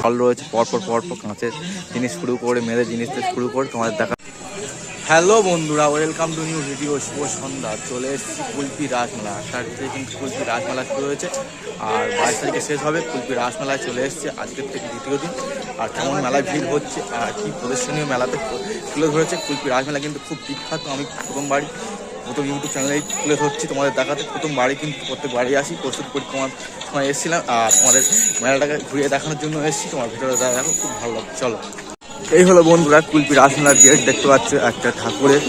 ফল রয়েছে, পরপর পরপর কাঁচের জিনিস শুরু করে মেয়েদের জিনিস শুরু করে তোমাদের দেখা হ্যালো বন্ধুরা ওয়েলকাম টু নিউ ভিডিও শুভ সন্ধ্যা। চলে এসেছি কুলপি তারিখ থেকে কিন্তু কুলপি রাসমেলা শুরু হয়েছে। আর বাইশ তারিখে শেষ হবে, কুলপি রাসমেলায় চলে এসেছে। আজকের থেকে দ্বিতীয় দিন। আর কেমন মেলায় ভিড় হচ্ছে, আর কি প্রদর্শনীয় মেলাতে তুলে ধরেছে কুলপি রাসমেলা কিন্তু খুব বিখ্যাত আমি প্রথমবারই প্রথম ইউটিউব চ্যানেলেই তুলে ধরছি। তোমাদের দেখাতে প্রথম বাড়ি কিন্তু প্রত্যেক বাড়ি আসি। প্রস্তুত পরিক্রমার সময় এসেছিলাম। আর তোমাদের মেলাটাকে ঘুরিয়ে দেখানোর জন্য এসেছি। তোমার ভিডিওটা দেখো, খুব ভালো লাগছে। চলো। এই হলো বন্ধুরা কুলপি রাসমেলার গেট দেখতে পাচ্ছ একটা ঠাকুরের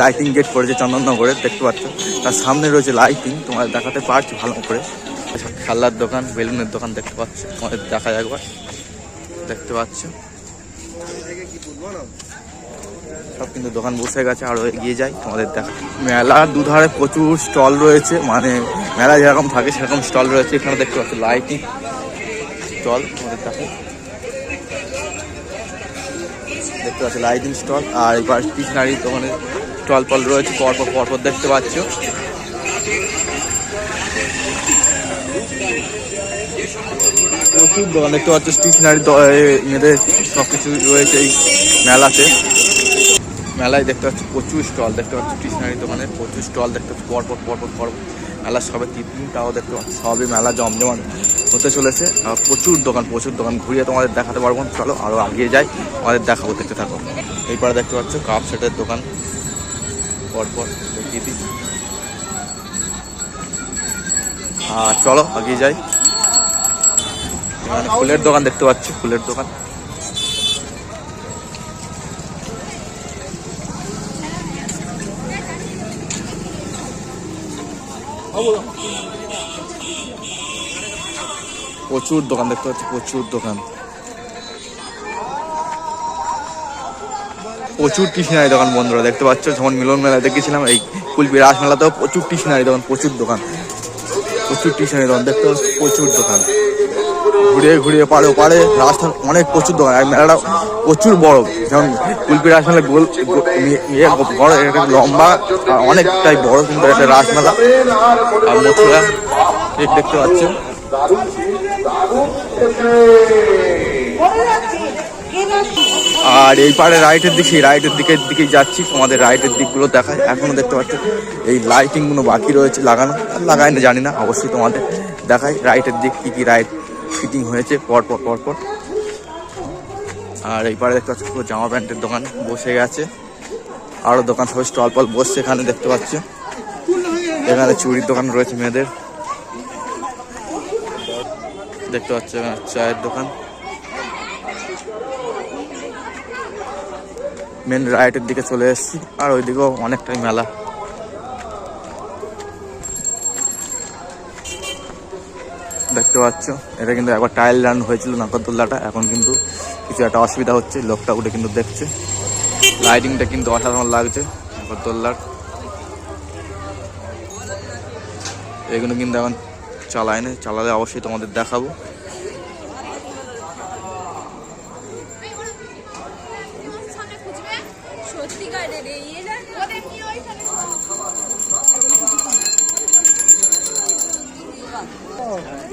লাইটিং গেট করেছে চন্দননগরের। দেখতে পাচ্ছ। তার সামনে রয়েছে লাইটিং তোমাদের দেখাতে পারছি ভালো করে। খেলনার দোকান, বেলুনের দোকান দেখতে পাচ্ছ। তোমাদের দেখা একবার। দেখতে পাচ্ছ। সব কিন্তু দোকান বসে গেছে আরও এগিয়ে যাই, তোমাদের দেখা। মেলার দুধারে প্রচুর স্টল রয়েছে মানে মেলা যেরকম থাকে সেরকম স্টল রয়েছে, এখানে দেখতে পাচ্ছ লাইটিং স্টল, তোমাদের দেখো। দেখতে পাচ্ছি লাইটিং স্টল, আর এবার স্টেশনারি দোকানে স্টল ফল রয়েছে, পরপর পরপর দেখতে পাচ্ছ। প্রচুর দোকান দেখতে পাচ্ছ, স্টেশনারি মেয়েদের সব কিছু রয়েছে এই মেলাতে। মেলায় দেখতে পাচ্ছি প্রচুর স্টল, দেখতে পাচ্ছি স্টেশনারি দোকানে প্রচুর স্টল, দেখতে পাচ্ছি পরপর পরপর পরপর মেলা সবে তিনটাও দেখতে পাচ্ছি, সবই মেলা জমজমাট হতে চলেছে। আর প্রচুর দোকান প্রচুর দোকান, ঘুরিয়ে তোমাদের দেখাতে পারব। চলো আরও আগিয়ে যাই, তোমাদের দেখাবো, দেখতে থাকো। এই পারে দেখতে পাচ্ছ কাপ সেটের দোকান। পরপর দেখিয়ে দিই। আর চলো আগিয়ে যাই। ফুলের দোকান দেখতে পাচ্ছি, ফুলের দোকান। প্রচুর দোকান দেখতে পাচ্ছি, প্রচুর দোকান। প্রচুর টিসনারি দোকান বন্ধুরা, দেখতে পাচ্ছ, যখন মিলন মেলায় দেখেছিলাম, এই কুলপি রাস মেলাতেও প্রচুর টিসনারি দোকান, প্রচুর দোকান। প্রচুর টিসনারি দোকান, দেখতে পাচ্ছি, প্রচুর দোকান। ঘুরিয়ে ঘুরিয়ে পারে পারে রাস্তার অনেক প্রচুর দোকান। আর মেলাটা প্রচুর বড়। যেমন কুলপি রাস মেলা গোল ইয়ে বড়, এটা লম্বা অনেকটাই বড় কিন্তু একটা রাস মেলা আর মথুরা দেখতে পাচ্ছ আর এই পারে রাইটের দিকে রাইটের দিকের দিকে যাচ্ছি। তোমাদের রাইটের দিকগুলো দেখায় এখনও দেখতে পাচ্ছ, এই লাইটিংগুলো বাকি রয়েছে লাগানো। লাগায় না জানি না, অবশ্যই তোমাদের দেখায় রাইটের দিক কি কি রাইট ফিটিং হয়েছে, পর পর পর পর। আর এই পারে দেখতে পাচ্ছি পুরো জামা প্যান্টের দোকান বসে গেছে। আরও দোকান সবাই স্টল পল বসছে এখানে দেখতে পাচ্ছ। এখানে চুরির দোকান রয়েছে মেয়েদের। দেখতে পাচ্ছ চায়ের দোকান। মেন রাইটের দিকে চলে এসেছি, আর ওইদিকেও অনেকটাই মেলা। পাচ্ছ। এটা কিন্তু একবার টাইল রান হয়েছিল নাকরদোল্লাটা এখন কিন্তু কিছু একটা অসুবিধা হচ্ছে, লোকটা উঠে কিন্তু দেখছে। লাইটিংটা কিন্তু অসাধারণ লাগছে নাকরদোল্লার এগুলো কিন্তু এখন চালায় না, চালালে অবশ্যই তোমাদের দেখাবো।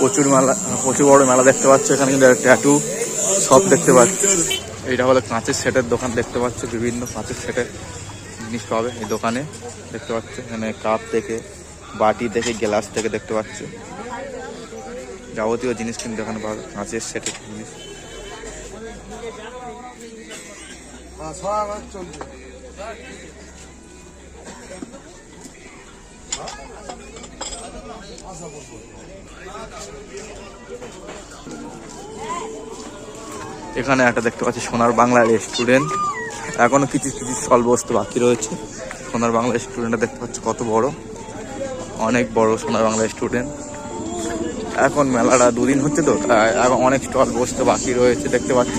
প্রচুর মেলা, প্রচুর বড় মেলা দেখতে পাচ্ছ। এখানে কিন্তু ট্যাটু সব দেখতে পাচ্ছ। এইটা হলো কাঁচের সেটের দোকান দেখতে পাচ্ছ। বিভিন্ন কাঁচের সেটের জিনিস পাবে এই দোকানে দেখতে পাচ্ছ। এখানে কাপ থেকে, বাটি থেকে, গ্লাস থেকে দেখতে পাচ্ছ। যাবতীয় জিনিস কিন্তু এখানে পাবে, কাঁচের সেটের জিনিস। এখানে একটা দেখতে পাচ্ছি সোনার বাংলা রেস্টুরেন্ট এখনও কিছু কিছু স্টল বস্তু বাকি রয়েছে। সোনার বাংলা রেস্টুরেন্টটা দেখতে পাচ্ছি কত বড়। অনেক বড় সোনার বাংলা রেস্টুরেন্ট এখন মেলাটা দুদিন হচ্ছে তো এখন অনেক স্টল বসতে বাকি রয়েছে, দেখতে পাচ্ছ।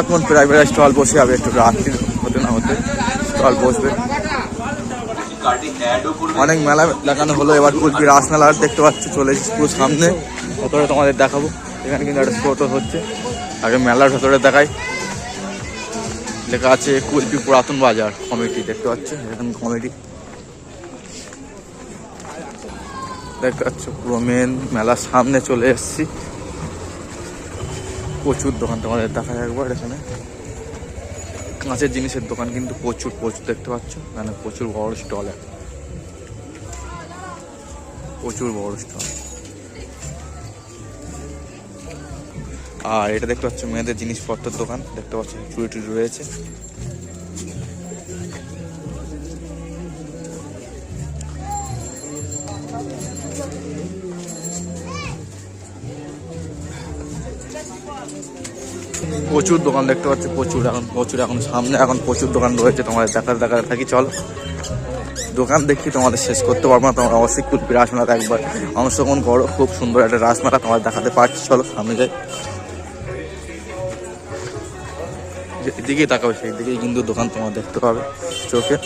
এখন প্রায় প্রায় স্টল বসে যাবে, একটু রাত্রি হতে না হতে। স্টল বসবে। অনেক মেলা দেখানো হলো, এবার কুলপি রাস মেলা আর দেখতে পাচ্ছ, চলে এসেছি পুরো সামনে। ভেতরে তোমাদের দেখাবো, এখানে কিন্তু একটা ফটো হচ্ছে। আগে মেলার ভেতরে দেখাই। লেখা আছে কুলপি পুরাতন বাজার কমিটি দেখতে পাচ্ছ? এখানে কমিটি দেখতে পাচ্ছ, পুরো মেন মেলার সামনে চলে এসেছি। প্রচুর দোকান তোমাদের দেখা একবার এখানে। কাঁচের জিনিসের দোকান কিন্তু প্রচুর প্রচুর দেখতে পাচ্ছ? মানে প্রচুর বড় স্টল একটা প্রচুর বড় স্টল। আর এটা দেখতে পাচ্ছ, মেয়েদের জিনিসপত্রের দোকান। দেখতে পাচ্ছ চুড়ি টুড়ি রয়েছে। প্রচুর দোকান দেখতে পাচ্ছি, প্রচুর। এখন প্রচুর এখন সামনে, এখন প্রচুর দোকান রয়েছে। তোমাদের দেখাতে দেখাতে থাকি, চলো। দোকান দেখি, তোমাদের শেষ করতে পারব না। তোমরা অবশ্যই কুলপি রাসমেলাতে একবার। অংশগ্রহণ করো, খুব সুন্দর একটা রাসমেলা তোমাদের দেখাতে পারছি। চলো, সামনে যাই। যেদিকেই তাকাবে সেই দিকেই কিন্তু দোকান তোমার দেখতে পাবে, চোখে।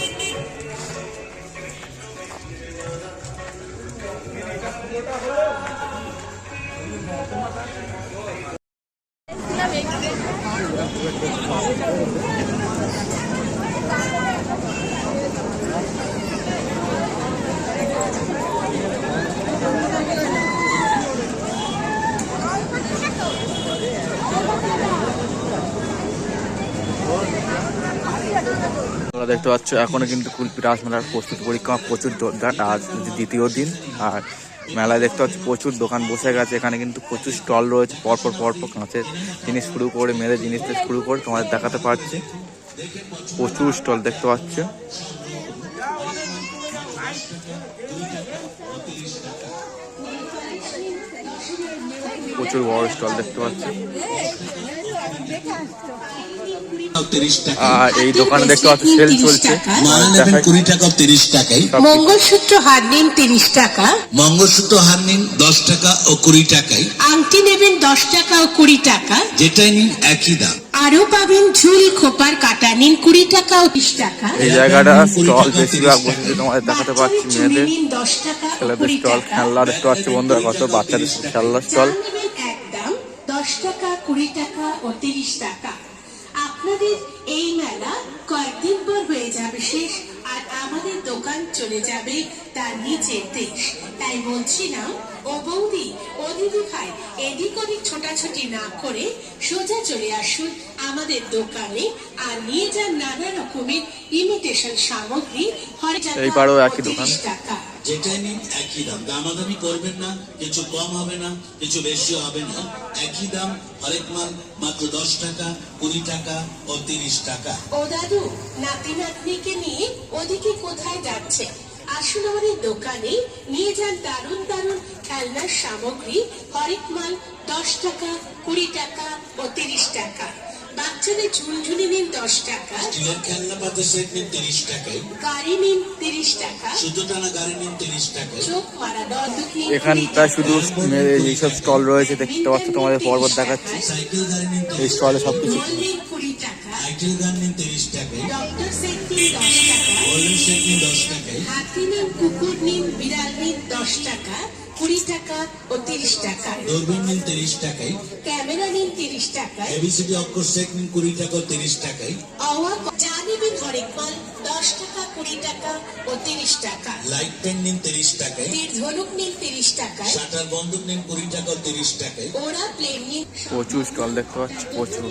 দেখতে পাচ্ছ এখনও কিন্তু কুলপি রাসমেলার প্রস্তুতি পরীক্ষা প্রচুর দ্বিতীয় দিন আর মেলায় দেখতে পাচ্ছি প্রচুর দোকান বসে গেছে। এখানে কিন্তু প্রচুর স্টল রয়েছে। পরপর পরপর কাঁচের জিনিস শুরু করে, মেয়েদের জিনিস শুরু করে তোমাদের দেখাতে পারছি। প্রচুর স্টল দেখতে পাচ্ছ। প্রচুর বড় স্টল দেখতে পাচ্ছি। আর এই দোকানে দেখতে পাচ্ছ সেল চলছে। মালা নেবেন দেখাই। কুড়ি টাকা তিরিশ টাকায়। মঙ্গলসূত্র হার নিন তিরিশ টাকা। মঙ্গলসূত্র হার নিন দশ টাকা ও কুড়ি টাকায়। আংটি নেবেন দশ টাকা ও কুড়ি টাকা। যেটাই নিন একই দাম। আরও পাবেন ঝুল খোপার কাটা নিন কুড়ি টাকা ও বিশ টাকা। এই জায়গাটা স্টল বেশিরভাগ বসেছে তোমাদের দেখাতে পাচ্ছি মেয়েদের। ছেলেদের স্টল টাকা। খেলনা দেখতে পাচ্ছি বন্ধুরা কত বাচ্চাদের খেলনার স্টল একদম দশ টাকা কুড়ি টাকা ও তিরিশ টাকা। আপনাদের এই মেলা কয়েকদিন পর হয়ে যাবে শেষ আর আমাদের দোকান চলে যাবে তার নিচের দেশ তাই বলছিলাম ও বৌদি ও দিদি ভাই এদিক ওদিক ছোটাছুটি না করে সোজা চলে আসুন আমাদের দোকানে আর নিয়ে যান নানা রকমের ইমিটেশন সামগ্রী। হরে এই পাড়েও একই দোকান। যেটাই নিন একই দাম। দামাদামি করবেন না কিছু কম হবে না কিছু বেশি হবে না। একই দাম হরেক মাল মাত্র দশ টাকা কুড়ি টাকা ও তিরিশ টাকা। ও দাদু নাতি নাতনিকে নিয়ে ওদিকে কোথায় যাচ্ছে? আসুন আমাদের দোকানে নিয়ে যান দারুণ দারুণ খেলনার সামগ্রী। হরেক মাল দশ টাকা কুড়ি টাকা ও তিরিশ টাকা। বাচ্চাদের ঝুলঝুলি নিন দশ টাকা। স্টিলের খেলনা পাতে সেট নিন তিরিশ টাকায়। গাড়ি নিন তিরিশ টাকা। সুতো টানা গাড়ি নিন তিরিশ টাকায়। চোখ মারা দর্দক এখানটা শুধু এইসব স্টল রয়েছে দেখতে পাচ্ছ তোমাদের পর্বত দেখাচ্ছি। এই স্টলে সব কিছু কুড়ি টাকা। সাইকেল গান নিন তিরিশ টাকায়। ডক্টর সেট নিন দশ টাকা। গোল্ডেন সেট নিন দশ টাকায়। হাতি নিন কুকুর নিন বিড়াল নিন দশ টাকা। কুড়ি টাকা ও তিরিশ টাকা দূরবীন নিন তিরিশ টাকায়। ক্যামেরা নিন তিরিশ টাকায়। এবিসিডি অক্ষর সেট নিন কুড়ি টাকা ও তিরিশ টাকায়। অওয়া যা নেবেন হরেক মাল দশ টাকা কুড়ি টাকা ও তিরিশ টাকা। লাইট পেন নিন তিরিশ টাকায়। তীর ধনুক নিন তিরিশ টাকায়। শাটার বন্দুক নিন কুড়ি টাকা ও তিরিশ টাকায়। ওরা প্লেন নিন প্রচুর স্টল দেখতে পাচ্ছি প্রচুর।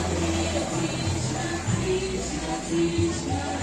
You.